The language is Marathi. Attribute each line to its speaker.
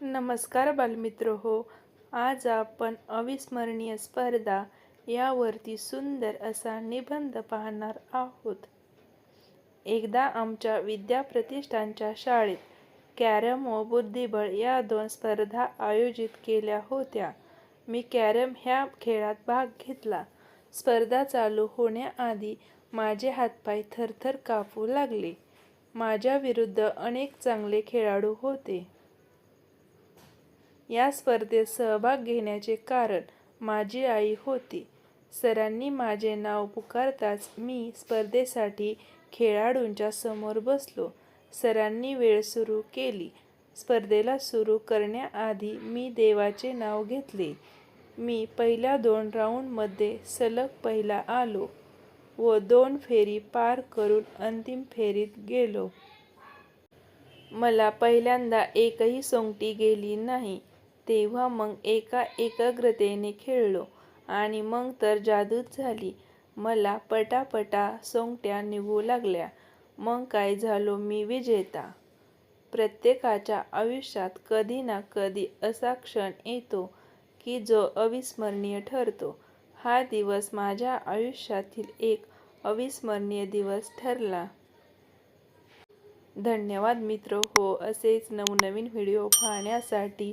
Speaker 1: नमस्कार बालमित्र हो. आज आपण अविस्मरणीय स्पर्धा यावरती सुंदर असा निबंध पाहणार आहोत. एकदा आमच्या विद्याप्रतिष्ठानच्या शाळेत कॅरम व बुद्धिबळ या दोन स्पर्धा आयोजित केल्या होत्या. मी कॅरम ह्या खेळात भाग घेतला. स्पर्धा चालू होण्याआधी माझे हातपाय थरथर कापू लागले. माझ्या विरुद्ध अनेक चांगले खेळाडू होते. या स्पर्धेत सहभाग घेण्याचे कारण माझी आई होती. सरांनी माझे नाव पुकारताच मी स्पर्धेसाठी खेळाडूंच्या समोर बसलो. सरांनी वेळ सुरू केली. स्पर्धेला सुरू करण्याआधी मी देवाचे नाव घेतले. मी पहिल्या दोन राऊंडमध्ये सलग पहिला आलो व दोन फेरी पार करून अंतिम फेरीत गेलो. मला पहिल्यांदा एकही सोंगटी गेली नाही. तेव्हा मग एका एकाग्रतेने खेळलो आणि मग तर जादूच झाली. मला पटापटा सोंगट्या निघू लागल्या. मग काय झालो मी विजेता. प्रत्येकाच्या आयुष्यात कधी ना कधी असा क्षण येतो की जो अविस्मरणीय ठरतो. हा दिवस माझ्या आयुष्यातील एक अविस्मरणीय दिवस ठरला. धन्यवाद मित्र. हो असेच नवनवीन व्हिडिओ पाहण्यासाठी